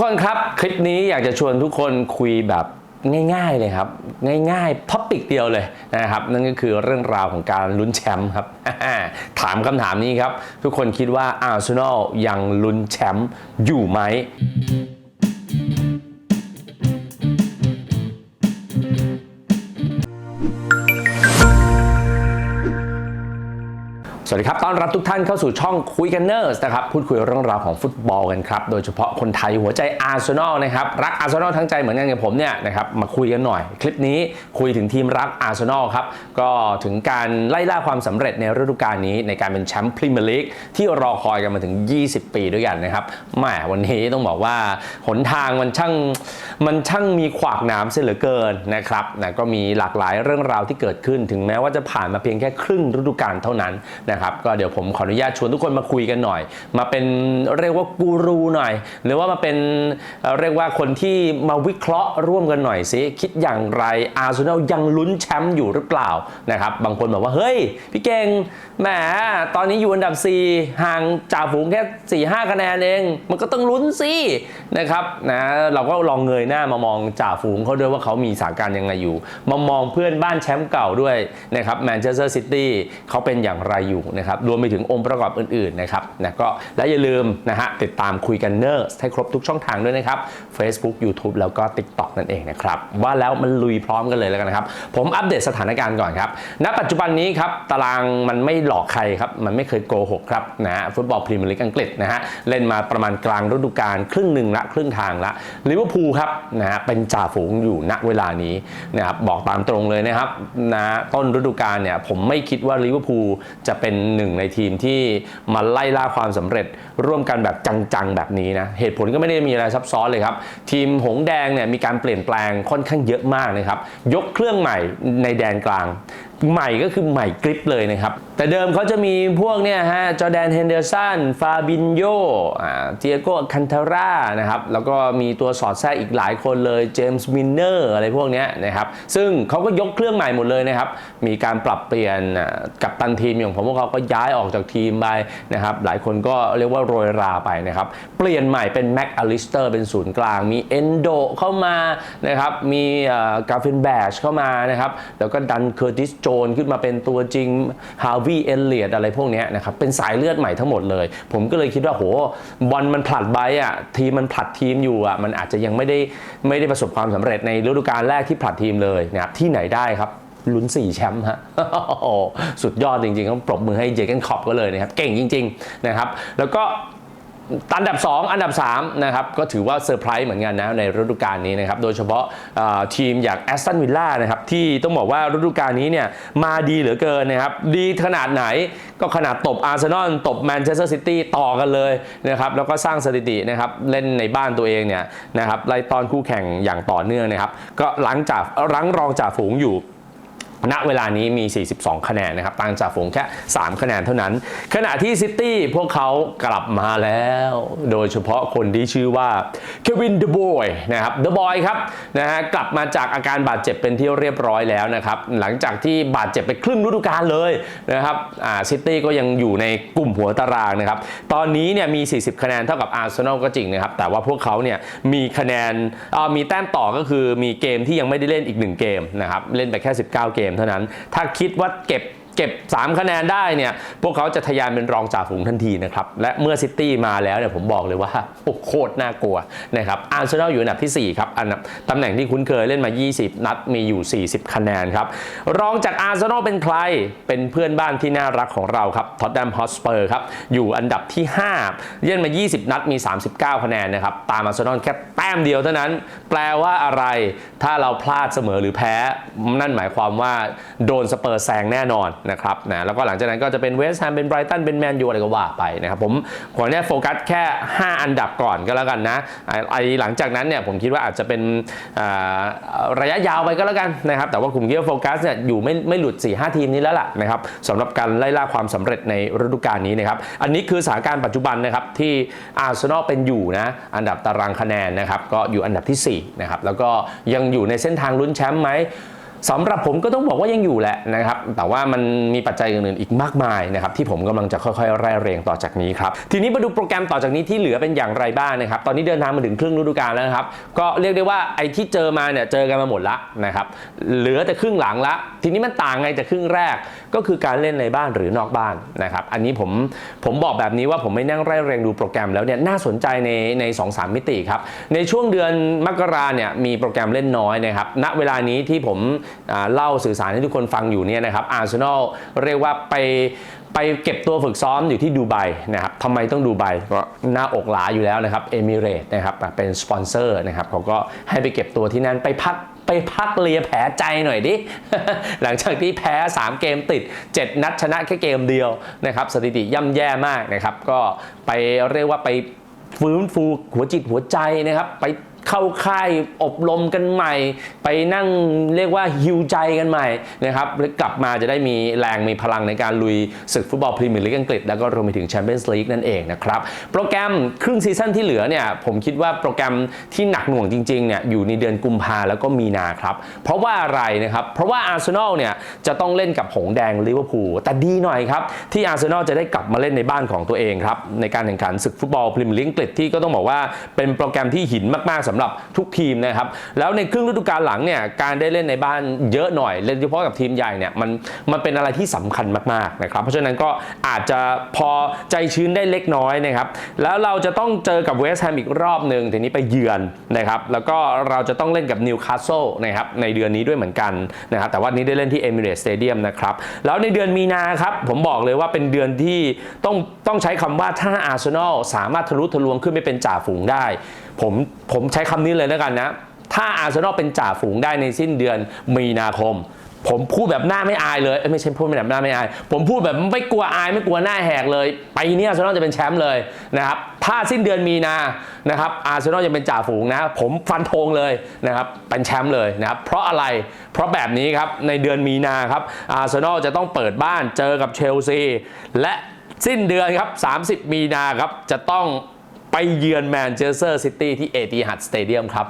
คนครับ คลิปนี้อยากจะชวนทุกคนคุยแบบง่ายๆเลยครับ ง่ายๆท็อปิกเดียวเลยนะครับ นั่นก็คือเรื่องราวของการลุ้นแชมป์ครับ ถามคำถามนี้ครับ ทุกคนคิดว่าอาร์เซนอลยังลุ้นแชมป์อยู่ไหม สวัสดีครับ ต้อนรับทุกท่านเข้าสู่ช่องคุยกันเนอร์สนะครับ พูดคุยเรื่องราวของฟุตบอลกันครับ โดยเฉพาะคนไทยหัวใจอาร์เซนอลนะครับ รักอาร์เซนอลทั้งใจเหมือนกันกับผมเนี่ยนะครับ มาคุยกันหน่อย คลิปนี้คุยถึงทีมรักอาร์เซนอลครับ ก็ถึงการไล่ล่าความสำเร็จในฤดูกาลนี้ในการเป็นแชมป์พรีเมียร์ลีกที่รอคอยกันมาถึง 20 ปีด้วยกันนะครับแหมวันนี้ต้องบอกว่าหนทางมันช่างมันช่างมีขวากหนามเสียเหลือเกินนะครับนะก็มีหลากหลายเรื่องราวที่เกิดขึ้น ถึงแม้ว่าจะผ่านมาเพียงแค่ครึ่งฤดูกาลเท่านั้นนะครับก็เดี๋ยวผมขออนุญาตชวนทุกคนมาคุยกันหน่อย มาเป็นเรียกว่ากูรูหน่อย หรือว่ามาเป็นเรียกว่าคนที่มาวิเคราะห์ร่วมกันหน่อยสิคิดอย่างไรอาร์เซนอลยังลุ้นแชมป์อยู่หรือเปล่านะครับบางคนบอกว่าเฮ้ย พี่เก่งแหมตอนนี้อยู่อันดับ 4 ห่างจ่าฝูงแค่4ี่ห้าคะแนนเอง มันก็ต้องลุ้นสินะครับนะเราก็ลองเงยหน้ามามองจ่าฝูงเขาด้วยว่าเขามีสถานการณ์ยังไงอยู่ มามองเพื่อนบ้านแชมป์เก่าด้วยนะครับแมนเชสเตอร์ซิตี้เขาเป็นอย่างไรอยู่นะครับรวมไปถึงองค์ประกอบอื่นๆนะครับนะก็และอย่าลืมนะฮะติดตามคุยกันเนอร์ให้ครบทุกช่องทางด้วยนะครับ Facebook YouTube แล้วก็ TikTok นั่นเองนะครับว่าแล้วมันลุยพร้อมกันเลยแล้วกันนะครับ ผมอัปเดตสถานการณ์ก่อนครับณปัจจุบันนี้ครับตารางมันไม่หลอกใครครับมันไม่เคยโกหกครับนะฮะฟุตบอลพรีเมียร์ลีกอังกฤษนะฮะเล่นมาประมาณกลางฤดูกาลครึ่งหนึ่งละครึ่งทางละลิเวอร์พูลครับนะฮะเป็นจ่าฝูงอยู่ณเวลานี้นะครับบอกตามตรงเลยนะครับนะต้นฤดูกาลเนี่ยผมไม่คิดว่าลิเวอร์พูลจะเป็นหนึ่งในทีมที่มาไล่ล่าความสำเร็จร่วมกันแบบจังๆ แบบนี้นะ เหตุผลก็ไม่ได้มีอะไรซับซ้อนเลยครับ ทีมหงส์แดงเนี่ยมีการเปลี่ยนแปลงค่อนข้างเยอะมากนะครับ ยกเครื่องใหม่ในแดนกลาง ใหม่ก็คือใหม่กริปเลยนะครับ แต่เดิมเขาจะมีพวกเนี่ยฮะจอแดนเฮนเดอร์สันฟาบินโยเจียโกคันเทรานะครับ แล้วก็มีตัวสอดแทรกอีกหลายคนเลยเจมส์มินเนอร์อะไรพวกเนี้ยนะครับ ซึ่งเขาก็ยกเครื่องใหม่หมดเลยนะครับ มีการปรับเปลี่ยนกับตันทีมอย่างผมพวกเขาก็ย้ายออกจากทีมไปนะครับ หลายคนก็เรียกว่าโรยราไปนะครับ เปลี่ยนใหม่เป็นแม็กอลิสเตอร์เป็นศูนย์กลาง มีเอนโดเข้ามานะครับ มีกาฟินแบชเข้ามานะครับ แล้วก็ดันเคอร์ติสโจนขึ้นมาเป็นตัวจริงฮาวีเอลเลียดอะไรพวกนี้นะครับเป็นสายเลือดใหม่ทั้งหมดเลย ผมก็เลยคิดว่าโหบอลมันผลัดใบอะทีมมันผลัดทีมอยู่อะมันอาจจะยังไม่ได้ไม่ได้ประสบความสำเร็จในฤดูกาลแรกที่ผลัดทีมเลยนะครับที่ไหนได้ครับลุ้น 4 แชมป์ฮะสุดยอดจริงๆต้องปรบมือให้เจเกนคอปก็เลยนะครับ เก่งจริง ๆ นะครับ แล้วก็ อันดับ 2 อันดับ3นะครับก็ถือว่าเซอร์ไพรส์เหมือนกันนะในฤดูกาลนี้นะครับโดยเฉพาะทีมอย่างแอสตันวิลล่านะครับที่ต้องบอกว่าฤดูกาลนี้เนี่ยมาดีเหลือเกินนะครับดีขนาดไหนก็ขนาดตบอาร์เซนอลตบแมนเชสเตอร์ซิตี้ต่อกันเลยนะครับแล้วก็สร้างสถิตินะครับเล่นในบ้านตัวเองเนี่ยนะครับไล่ตอนคู่แข่งอย่างต่อเนื่องนะครับก็หลังจากรั้งรองจ่าฝูงอยู่ ณเวลานี้มี 42 คะแนนนะครับต่างจากฝูงแค่ 3 คะแนนเท่านั้น ขณะที่ซิตี้พวกเขากลับมาแล้ว โดยเฉพาะคนที่ชื่อว่าเควินเดอะบอยนะครับเดอะบอยครับนะฮะกลับมาจากอาการบาดเจ็บเป็นที่เรียบร้อยแล้วนะครับ หลังจากที่บาดเจ็บไปครึ่งฤดูกาลเลยนะครับอ่าซิตี้ก็ยังอยู่ในกลุ่มหัวตารางนะครับ ตอนนี้เนี่ยมี 40 คะแนนเท่ากับอาร์เซนอลก็จริงนะครับ แต่ว่าพวกเขาเนี่ยมีคะแนนอ่ามีแต้มต่อก็คือมีเกมที่ยังไม่ได้เล่นอีก 1 เกมนะครับเล่นไปแค่ 19 เกมเท่านั้น ถ้าคิดว่าเก็บ เก็บ 3 คะแนนได้เนี่ย พวกเขาจะทะยานเป็นรองจ่าฝูงทันทีนะครับ และเมื่อซิตี้มาแล้วเนี่ยผมบอกเลยว่าโอ้โคตรน่ากลัวนะครับอาร์เซนอลอยู่อันดับที่ 4 ครับ อันดับตำแหน่งที่คุ้นเคยเล่นมา 20 นัดมีอยู่ 40 คะแนนครับ รองจากอาร์เซนอลเป็นใคร เป็นเพื่อนบ้านที่น่ารักของเราครับท็อตแดมฮอสเปอร์ครับ อยู่อันดับที่ 5 เล่นมา 20 นัดมี 39 คะแนนนะครับ ตามอาร์เซนอลแค่แต้มเดียวเท่านั้น แปลว่าอะไร ถ้าเราพลาดเสมอหรือแพ้ นั่นหมายความว่าโดนสเปอร์แซงแน่นอนนะครับนะแล้วก็หลังจากนั้นก็จะเป็นเวสต์แฮมเป็นไบรตันเป็นแมนยูอะไรก็ว่าไปนะครับผมขอเนี่ยโฟกัสแค่ 5 อันดับก่อนก็แล้วกันนะไอหลังจากนั้นเนี่ยผมคิดว่าอาจจะเป็นระยะยาวไปก็แล้วกันนะครับแต่ว่าผมคิดว่าโฟกัสเนี่ยอยู่ไม่ไม่หลุด 4 5 ทีมนี้แล้วล่ะนะครับสำหรับการไล่ล่าความสำเร็จในฤดูกาลนี้นะครับอันนี้คือสถานการณ์ปัจจุบันนะครับที่อาร์เซนอลเป็นอยู่นะอันดับตารางคะแนนนะครับก็อยู่อันดับที่4นะครับแล้วก็ยังอยู่ในเส้นทางลุ้นแชมป์ไหม สำหรับผมก็ต้องบอกว่ายังอยู่แหละนะครับ แต่ว่ามันมีปัจจัยอื่นๆอีกมากมายนะครับที่ผมกำลังจะค่อยๆไล่เรียงต่อจากนี้ครับ ทีนี้มาดูโปรแกรมต่อจากนี้ที่เหลือเป็นอย่างไรบ้างนะครับ ตอนนี้เดินทางมาถึงครึ่งฤดูกาลแล้วนะครับ ก็เรียกได้ว่าไอ้ที่เจอมาเนี่ยเจอกันมาหมดละนะครับ เหลือแต่ครึ่งหลังละ ทีนี้มันต่างไงจากครึ่งแรก ก็คือการเล่นในบ้านหรือนอกบ้านนะครับ อันนี้ผมผมบอกแบบนี้ว่าผมไม่นั่งไล่เรียงดูโปรแกรมแล้วเนี่ยน่าสนใจในใน2องสามมิติครับ ในช่วงเดือนมกราเนี่ยมีโปรแกรมเล่นน้อยนะครับ ณ เวลานี้ที่ผมเล่าสื่อสารให้ทุกคนฟังอยู่เนี่ยนะครับอาร์เซนอลเรียกว่าไปไปเก็บตัวฝึกซ้อมอยู่ที่ดูไบนะครับทำไมต้องดูไบเพราะหน้าอกหลาอยู่แล้วนะครับเอมิเรตนะครับเป็นสปอนเซอร์นะครับเขาก็ให้ไปเก็บตัวที่นั่นไปพักไปพักเลียแผลใจหน่อยดิ หลังจากที่แพ้ 3 เกมติด 7 นัดชนะแค่เกมเดียวนะครับสถิติย่ำแย่มากนะครับ ก็ไปเรียกว่าไปฟื้นฟูหัวจิตหัวใจนะครับ ไป เข้าค่ายอบรมกันใหม่ ไปนั่งเรียกว่าฮิวใจกันใหม่นะครับแล้วกลับมาจะได้มีแรงมีพลังในการลุยศึกฟุตบอลพรีเมียร์ลีกอังกฤษ แล้วก็รวมไปถึงแชมเปี้ยนส์ลีกนั่นเองนะครับ โปรแกรมครึ่งซีซั่นที่เหลือเนี่ยผมคิดว่าโปรแกรมที่หนักหน่วงจริงๆเนี่ยอยู่ในเดือนกุมภาแล้วก็มีนาครับ เพราะว่าอะไรนะครับ เพราะว่าอาร์เซนอลเนี่ยจะต้องเล่นกับหงแดงลิเวอร์พูลแต่ดีหน่อยครับ ที่อาร์เซนอลจะได้กลับมาเล่นในบ้านของตัวเองครับในการแข่งขันศึกฟุตบอลพรีเมียร์ลีกอังกฤษที่ก็ต้องบอกว่าเป็นโปรแกรมที่หินมากๆสำหรับทุกทีมนะครับ แล้วในครึ่งฤดูกาลหลังเนี่ยการได้เล่นในบ้านเยอะหน่อยโดยเฉพาะกับทีมใหญ่เนี่ยมันมันเป็นอะไรที่สำคัญมากๆนะครับเพราะฉะนั้นก็อาจจะพอใจชื้นได้เล็กน้อยนะครับแล้วเราจะต้องเจอกับเวสต์แฮมอีกรอบหนึ่งทีนี้ไปเยือนนะครับแล้วก็เราจะต้องเล่นกับนิวคาสเซิลนะครับในเดือนนี้ด้วยเหมือนกันนะครับแต่ว่านี้ได้เล่นที่เอมิเรตสเตเดียมนะครับแล้วในเดือนมีนาครับผมบอกเลยว่าเป็นเดือนที่ต้องต้องใช้คำว่าถ้าอาร์เซนอลสามารถทะลุทะลวงขึ้นไปเป็นจ่าฝูงได้ผมผมใช้คำนี้เลยแล้วกันนะ ถ้าอาร์เซนอลเป็นจ่าฝูงได้ในสิ้นเดือนมีนาคม ผมพูดแบบหน้าไม่อายเลยไม่ใช่พูดแบบหน้าไม่อาย ผมพูดแบบไม่กลัวอายไม่กลัวหน้าแหกเลยไปีนี้อาร์เซนอลจะเป็นแชมป์เลยนะครับถ้าสิ้นเดือนมีนานะครับอาร์เซนอลจะเป็นจ่าฝูงนะผมฟันธงเลยนะครับเป็นแชมป์เลยนะครับเพราะอะไรเพราะแบบนี้ครับในเดือนมีนาครับอาร์เซนอลจะต้องเปิดบ้านเจอกับเชลซีและสิ้นเดือนครับ 30 มีนาครับ จะต้อง ไปเยือนแมนเชสเตอร์ซิตี้ที่เอติฮัดสเตเดียมครับ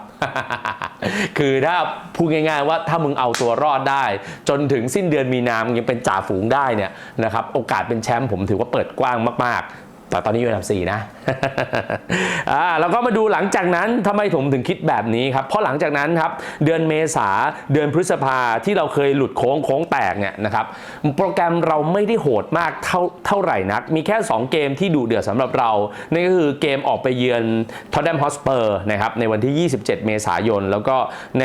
คือถ้าพูดง่ายๆว่าถ้ามึงเอาตัวรอดได้ จนถึงสิ้นเดือนมีนามยังเป็นจ่าฝูงได้เนี่ยนะครับโอกาสเป็นแชมป์ผมถือว่าเปิดกว้างมากๆ แต่ตอนนี้อยู่อันดับ4นะอ่าแล้วก็มาดูหลังจากนั้นทำไมผมถึงคิดแบบนี้ครับ เพราะหลังจากนั้นครับเดือนเมษาเดือนพฤษภาที่เราเคยหลุดโค้งโค้งแตกเนี่ยนะครับโปรแกรมเราไม่ได้โหดมากเท่าเท่าไหร่นัก มีแค่ 2 เกมที่ดุเดือดสำหรับเรา นั่นก็คือเกมออกไปเยือนทอ t แ n มฮอสเปอร์นะครับในวันที่ 27 เมษายน แล้วก็ใน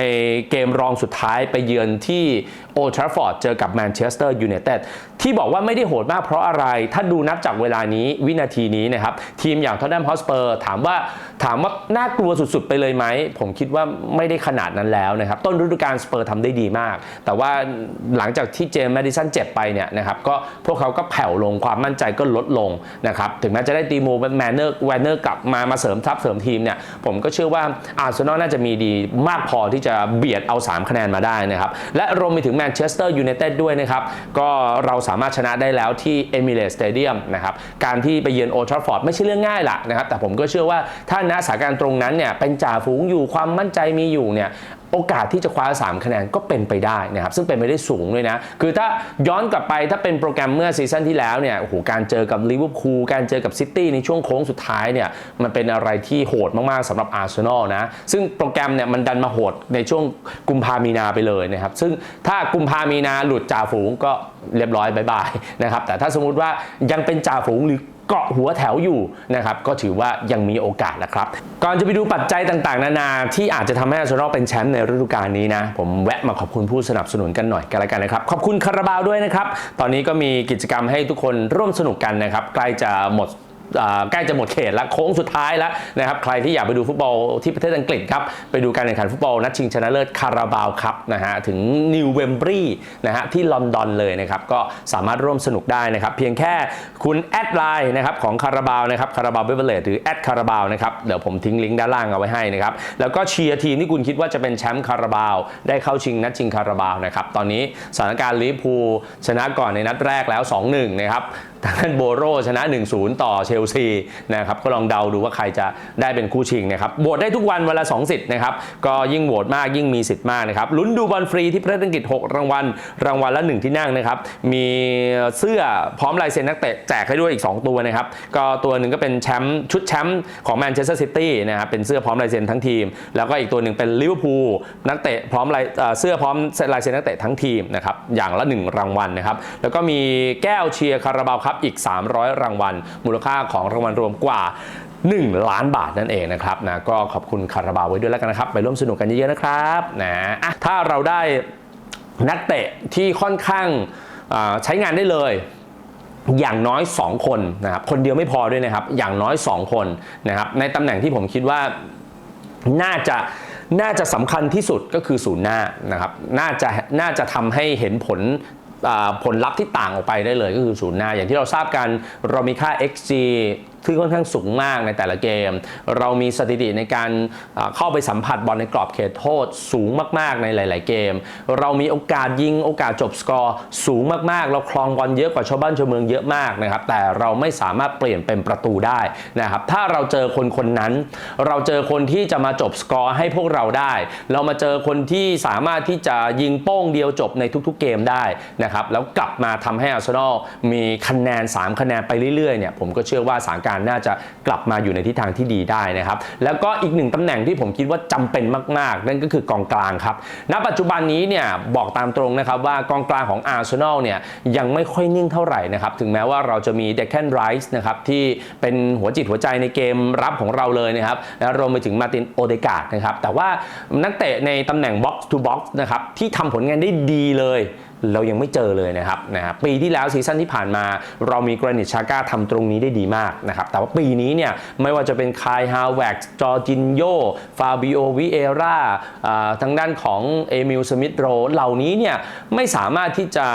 เกมรองสุดท้ายไปเยือนที่โอทราฟอร์ดเจอกับแมนเชสเตอร์ยูไนเต็ดที่บอกว่าไม่ได้โหดมากเพราะอะไรถ้าดูนับจากเวลานี้วินาทีทีนี้นะครับ ทีมอย่างทอ t แ n มฮอสเปอร์ถามว่าถามว่าน่ากลัวสุดๆ ไปเลยไหม ผมคิดว่าไม่ได้ขนาดนั้นแล้วนะครับ ต้นฤดูกาลสเปอร์ทำได้ดีมาก แต่ว่าหลังจากที่เจมส์แมดิสันเจ็บไปเนี่ยนะครับก็พวกเขาก็แผ่วลงความมั่นใจก็ลดลงนะครับถึงแม้จะได้ตีโมแมนเนอร์แวนเนอร์กลับมามาเสริมทัพเสริมทีมเนี่ยผมก็เชื่อว่าอาร์เซนอลน่าจะมีดีมากพอที่จะเบียดเอา 3 คะแนนมาได้นะครับ และรวมไปถึงแมนเชสเตอร์ยูไนเต็ดด้วยนะครับ ก็เราสามารถชนะได้แล้วที่เอมิเรตสเตเดียมนะครับ การที่ไปเยือนโอทราฟอร์ดไม่ใช่เรื่องง่ายล่ะนะครับแต่ผมก็เชื่อว่าถ้าณสถานการณ์ตรงนั้นเนี่ยเป็นจ่าฝูงอยู่ความมั่นใจมีอยู่เนี่ยโอกาสที่จะคว้า 3 คะแนนก็เป็นไปได้นะครับ ซึ่งเป็นไปได้สูงด้วยนะ คือถ้าย้อนกลับไปถ้าเป็นโปรแกรมเมื่อซีซั่นที่แล้วเนี่ยโอ้โหการเจอกับลิเวอร์พูลการเจอกับซิตี้ในช่วงโค้งสุดท้ายเนี่ยมันเป็นอะไรที่โหดมาก ๆสำหรับอาร์เซนอลนะ ซึ่งโปรแกรมเนี่ยมันดันมาโหดในช่วงกุมภามีนาไปเลยนะครับ ซึ่งถ้ากุมภามีนาหลุดจ่าฝูงก็เรียบร้อยบายบายนะครับแต่ถ้าสมมุติว่ายังเป็นจ่าฝูงหรือ เกาะหัวแถวอยู่นะครับก็ถือว่ายังมีโอกาสนะครับ ก่อนจะไปดูปัจจัยต่างๆ นานาที่อาจจะทำให้อาร์เซนอลเป็นแชมป์ในฤดูกาลนี้นะ ผมแวะมาขอบคุณผู้สนับสนุนกันหน่อยกันละกันนะครับ ขอบคุณคาราบาวด้วยนะครับ ตอนนี้ก็มีกิจกรรมให้ทุกคนร่วมสนุกกันนะครับ ใกล้จะหมด ใกล้จะหมดเขตแล้วโค้งสุดท้ายแล้วนะครับใครที่อยากไปดูฟุตบอลที่ประเทศอังกฤษครับไปดูการแข่งขันฟุตบอลนัดชิงชนะเลิศคาราบาวครับนะฮะถึงนิวเวมบรีนะฮะที่ลอนดอนเลยนะครับก็สามารถร่วมสนุกได้นะครับเพียงแค่คุณแอดไลน์นะครับของคาราบาวนะครับคาราบาวเบเบเลตหรือแอดคาราบาวนะครับเดี๋ยวผมทิ้งลิงก์ด้านล่างเอาไว้ให้นะครับแล้วก็เชียร์ทีมที่คุณคิดว่าจะเป็นแชมป์คาราบาวได้เข้าชิงนัดชิงคาราบาวนะครับตอนนี้สถานการณ์ลิเวอร์พูลชนะก่อนในนัดแรกแล้ว 2-1นะครับ ทางด้านโบโรชนะ 1-0 ต่อเชลซีนะครับก็ลองเดาดูว่าใครจะได้เป็นคู่ชิงนะครับโหวตได้ทุกวันวันละ2สิทธิ์นะครับก็ยิ่งโหวตมากยิ่งมีสิทธิ์มากนะครับลุ้นดูบอลฟรีที่ประเทศอังกฤษ 6 รางวัลรางวัลละ 1 ที่นั่งนะครับมีเสื้อพร้อมลายเซ็นนักเตะแจกให้ด้วยอีก 2 ตัวนะครับก็ตัวหนึ่งก็เป็นแชมป์ชุดแชมป์ของแมนเชสเตอร์ซิตี้นะครับเป็นเสื้อพร้อมลายเซ็นทั้งทีม แล้วก็อีกตัวหนึ่งเป็นลิเวอร์พูลนักเตะพร้อมลายเสื้อพร้อมลายเซ็นนักเตะทั้งทีมนะครับอย่างละ 1 รางวัลนะครับแล้วก็มีแก้วเชียร์คาราบาวครับอีก 300 รางวัล มูลค่าของรางวัลรวมกว่า 1 ล้านบาทนั่นเองนะครับนะก็ขอบคุณคาราบาวไว้ด้วยแล้วกันนะครับ ไปร่วมสนุกกันเยอะๆนะครับนะะถ้าเราได้นักเตะที่ค่อนข้างใช้งานได้เลยอย่างน้อย 2 คนนะครับคนเดียวไม่พอด้วยนะครับ อย่างน้อย 2 คนนะครับในตำแหน่งที่ผมคิดว่าน่าจะน่าจะสำคัญที่สุดก็คือศูนย์หน้านะครับน่าจะน่าจะทำให้เห็นผล ผลลัพธ์ที่ต่างออกไปได้เลยก็คือศูนย์หน้าอย่างที่เราทราบกันเรามีค่า xg ที่ค่อนข้างสูงมากในแต่ละเกม เรามีสถิติในการเข้าไปสัมผัสบอลในกรอบเขตโทษสูงมาก ๆ ในหลาย ๆ เกม เรามีโอกาสยิงโอกาสจบสกอร์สูงมาก ๆ เราคลองบอลเยอะกว่าชาวบ้านชาวเมืองเยอะมากนะครับ แต่เราไม่สามารถเปลี่ยนเป็นประตูได้นะครับ ถ้าเราเจอคนคนนั้น เราเจอคนที่จะมาจบสกอร์ให้พวกเราได้ เรามาเจอคนที่สามารถที่จะยิงโป้งเดียวจบในทุก ๆ เกมได้นะครับ แล้วกลับมาทำให้อาร์เซนอลมีคะแนน 3 คะแนนไปเรื่อย ๆ เนี่ย ผมก็เชื่อว่าสถานการณ์น่าจะกลับมาอยู่ในทิศทางที่ดีได้นะครับ แล้วก็อีกหนึ่งตำแหน่งที่ผมคิดว่าจำเป็นมาก ๆ นั่นก็คือกองกลางครับ ณ ปัจจุบันนี้เนี่ยบอกตามตรงนะครับว่ากองกลางของอาร์เซนอลเนี่ยยังไม่ค่อยนิ่งเท่าไหร่นะครับ ถึงแม้ว่าเราจะมีเดคแคนไรส์นะครับที่เป็นหัวจิตหัวใจในเกมรับของเราเลยนะครับและรวมไปถึงมาตินโอเดกาดนะครับแต่ว่านักเตะในตำแหน่ง box to box นะครับที่ทำผลงานได้ดีเลย เรายังไม่เจอเลยนะครับนะครับปีที่แล้วซีซั่นที่ผ่านมา เรามีกรนิตชาก้าทำตรงนี้ได้ดีมากนะครับแต่ว่าปีนี้เนี่ยไม่ว่าจะเป็นคายฮาวแวกจอจินโยฟาบิโอวิเอราทางด้านของเอมิลสมิธโรเหล่านี้เนี่ยไม่สามารถที่จะ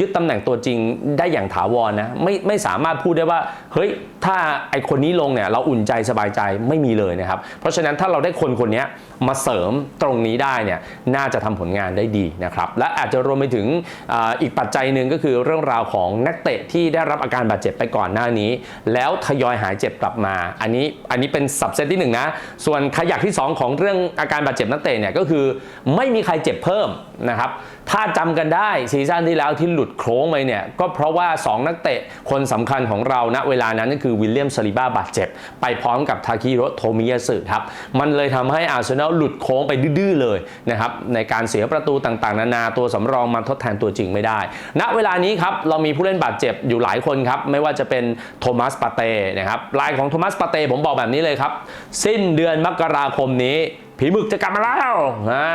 ยึดตำแหน่งตัวจริงได้อย่างถาวรนะไม่ไม่สามารถพูดได้ว่าเฮ้ยถ้าไอคนนี้ลงเนี่ยเราอุ่นใจสบายใจไม่มีเลยนะครับเพราะฉะนั้นถ้าเราได้คนคนนี้ มาเสริมตรงนี้ได้เนี่ยน่าจะทำผลงานได้ดีนะครับ และอาจจะรวมไปถึงออีกปัจจัยหนึ่งก็คือเรื่องราวของนักเตะที่ได้รับอาการบาดเจ็บไปก่อนหน้านี้ แล้วทยอยหายเจ็บกลับมา อันนี้อันนี้เป็นสับเซตที่หนึ่งนะส่วนขยักที่ 2 ของเรื่องอาการบาดเจ็บนักเตะเนี่ยก็คือไม่มีใครเจ็บเพิ่มนะครับ ถ้าจำกันได้ซีซั่นที่แล้วที่หลุดโค้งไปเนี่ยก็เพราะว่า 2 นักเตะคนสำคัญของเราณเวลานั้นก็คือวิลเลียมซาลิบ้าบาดเจ็บ ไปพร้อมกับทาคิโรโทมิยาสึครับ มันเลยทำให้อาร์เซนอลหลุดโค้งไปดื้อเลยนะครับ ในการเสียประตูต่างๆ นานาตัวสำรองมาทดแทนตัวจริงไม่ได้ ณเวลานี้ครับเรามีผู้เล่นบาดเจ็บอยู่หลายคนครับ ไม่ว่าจะเป็นโทมัสปาเต้นะครับรายของโทมัสปาเต้ผมบอกแบบนี้เลยครับสิ้นเดือนมกราคมนี้ ผีหมึกจะกลับมาแล้วอ่า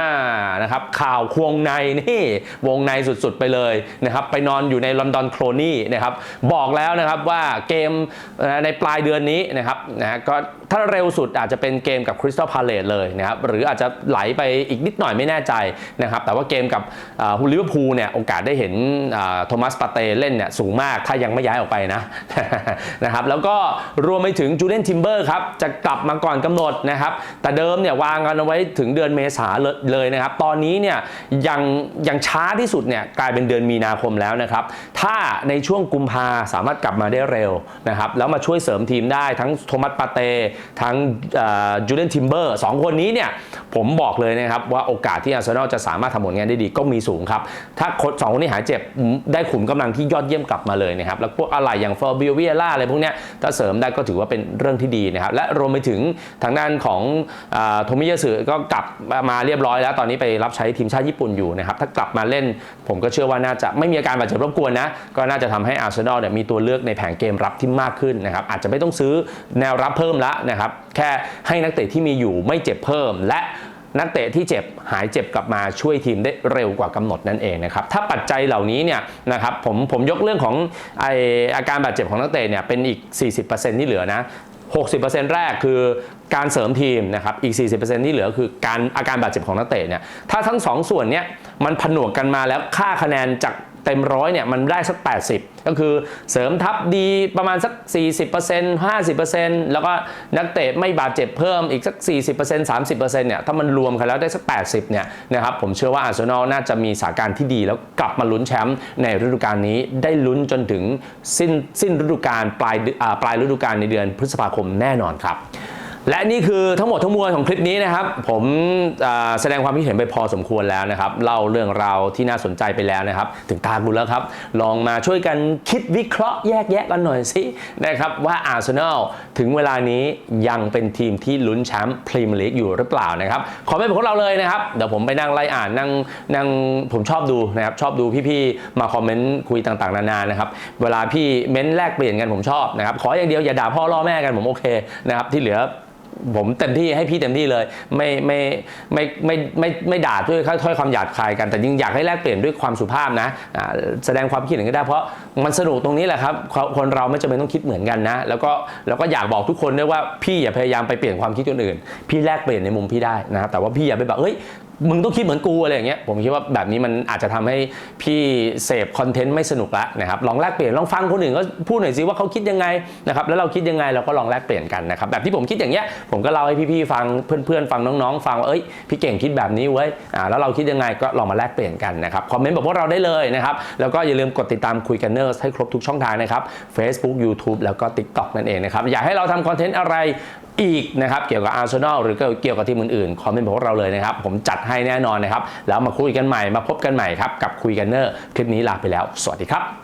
นะครับข่าวควงในนี่วงในสุดๆไปเลยนะครับไปนอนอยู่ในลอนดอนโคลนี่นะครับบอกแล้วนะครับว่าเกมในปลายเดือนนี้นะครับนะก็ถ้าเร็วสุดอาจจะเป็นเกมกับคริสตัลพาเลตเลยนะครับหรืออาจจะไหลไปอีกนิดหน่อยไม่แน่ใจนะครับแต่ว่าเกมกับลิเวอร์พูลเนี่ยโอกาสได้เห็นโทมัสปาเต้เล่นเนี่ยสูงมากถ้ายังไม่ย้ายออกไปนะนะครับแล้วก็รวมไปถึงจูเลนทิมเบอร์ครับจะกลับมาก่อนกำหนดนะครับแต่เดิมเนี่ยวางกันเอาไว้ถึงเดือนเมษาเลยนะครับ ตอนนี้เนี่ยยังยังช้าที่สุดเนี่ยกลายเป็นเดือนมีนาคมแล้วนะครับ ถ้าในช่วงกุมภาสามารถกลับมาได้เร็วนะครับ แล้วมาช่วยเสริมทีมได้ทั้งโทมัสปาเต้ทั้งจูเลียนทิมเบอร์สองคนนี้เนี่ยผมบอกเลยนะครับว่าโอกาสที่อาร์เซนอลจะสามารถทำผลงานได้ดีก็มีสูงครับ ถ้าสองคนนี้หายเจ็บได้ขุมกำลังที่ยอดเยี่ยมกลับมาเลยนะครับ แล้วพวกอะไรอย่างฟอร์บิโอวิเอล่าอะไรพวกเนี้ยถ้าเสริมได้ก็ถือว่าเป็นเรื่องที่ดีนะครับ และรวมไปถึงทางด้านของโทมิยาสึก็กลับมาเรียบร้อยแล้ว ตอนนี้ไปรับใช้ทีมชาติญี่ปุ่นอยู่นะครับ ถ้ากลับมาเล่น ผมก็เชื่อว่าน่าจะไม่มีอาการบาดเจ็บรบกวนนะ ก็น่าจะทำให้อาร์เซนอลเนี่ยมีตัวเลือกในแผงเกมรับที่มากขึ้นนะครับ อาจจะไม่ต้องซื้อแนวรับเพิ่มละนะครับ แค่ให้นักเตะที่มีอยู่ไม่เจ็บเพิ่มและนักเตะที่เจ็บหายเจ็บกลับมาช่วยทีมได้เร็วกว่ากำหนดนั่นเองนะครับถ้าปัจจัยเหล่านี้เนี่ยนะครับผมผมยกเรื่องของไออาการบาดเจ็บของนักเตะเนี่ยเป็นอีก 40%ที่เหลือนะ 60%แรกคือการเสริมทีมนะครับ อีก 40%ที่เหลือคือการอาการบาดเจ็บของนักเตะเนี่ย ถ้าทั้ง 2ส่วนเนี้ยมันผนวกกันมาแล้วค่าคะแนนจาก เต็มร้อยเนี่ยมันได้สัก 80 ก็คือเสริมทัพดีประมาณสัก 40% 50%แล้วก็นักเตะไม่บาดเจ็บเพิ่มอีกสัก 40% 30%เนี่ยถ้ามันรวมกันแล้วได้สัก 80 เนี่ยนะครับผมเชื่อว่าอาร์เซนอลน่าจะมีสาการที่ดีแล้วกลับมาลุ้นแชมป์ในฤดูกาลนี้ได้ลุ้นจนถึงสิ้นสิ้นฤดูกาลปลายเดอปลายฤดูกาลในเดือนพฤษภาคมแน่นอนครับ และนี่คือทั้งหมดทั้งมวลของคลิปนี้นะครับ ผมแสดงความคิดเห็นไปพอสมควรแล้วนะครับเล่าเรื่องราวที่น่าสนใจไปแล้วนะครับ ถึงตาคุณแล้วครับ ลองมาช่วยกันคิดวิเคราะห์แยกแยะกันหน่อยสินะครับว่าอาร์เซนอลถึงเวลานี้ยังเป็นทีมที่ลุ้นแชมป์พรีเมียร์ลีกอยู่หรือเปล่านะครับขอไม่เป็นพวกเราเลยนะครับเดี๋ยวผมไปนั่งไล่อ่านนั่งนั่งผมชอบดูนะครับชอบดูพี่ๆมาคอมเมนต์คุยต่างๆ นานานะครับเวลาพี่เม้นแลกเปลี่ยนกันผมชอบนะครับขออย่างเดียวอย่าด่าพ่อล่อแม่กันผมโอเคนะครับที่เหลือ ผมเต็มที่ให้พี่เต็มที่เลย ไม่ไม่ไม่ไม่ไม่ไม่ด่าด้วยถ้อยคำหยาบคายกันแต่ยิงอยากให้แลกเปลี่ยนด้วยความสุภาพนะแสดงความคิดเห็นก็ได้เพราะมันสนุกตรงนี้แหละครับ คนเราไม่จำเป็นต้องคิดเหมือนกันนะ แล้วก็แล้วก็อยากบอกทุกคนด้วยว่าพี่อย่าพยายามไปเปลี่ยนความคิดคนอื่น พี่แลกเปลี่ยนในมุมพี่ได้นะครับแต่ว่าพี่อย่าไปแบบเอ้ยมึงต้องคิดเหมือนกูอะไรอย่างเงี้ยผมคิดว่าแบบนี้มันอาจจะทำให้พี่เสพคอนเทนต์ไม่สนุกละนะครับลองแลกเปลี่ยนลองฟังคนอื่นก็พูดหน่อยสิว่าเขาคิดยังไงนะครับแล้วเราคิดยังไงเราก็ลองแลกเปลี่ยนกันนะครับแบบที่ผมคิดอย่างเงี้ยผมก็เล่าให้พี่ๆฟังเพื่อนๆฟังน้องๆ ฟังว่าเอ้ยพี่เก่งคิดแบบนี้เว้ยอ่าแล้วเราคิดยังไงก็ลองมาแลกเปลี่ยนกันนะครับคอมเมนต์บอกพวกเราได้เลยนะครับแล้วก็อย่าลืมกดติดตามคุยกันเนอร์ให้ครบทุกช่องทางนะครับ Facebook YouTube แล้วก็ TikTok นั่นเองนะครับอยากให้เราทำคอนเทนต์อะไรอีกนะครับเกี่ยวกับอาร์เซนอลหรือเกี่ยวกับทีมอื่นๆคอมเมนต์บอกพวกเราเลยนะครับ ผมจัดให้แน่นอนนะครับ แล้วมาคุยกันใหม่มาพบกันใหม่ครับ กับคุยกันเนอร์ คลิปนี้ลาไปแล้ว สวัสดีครับ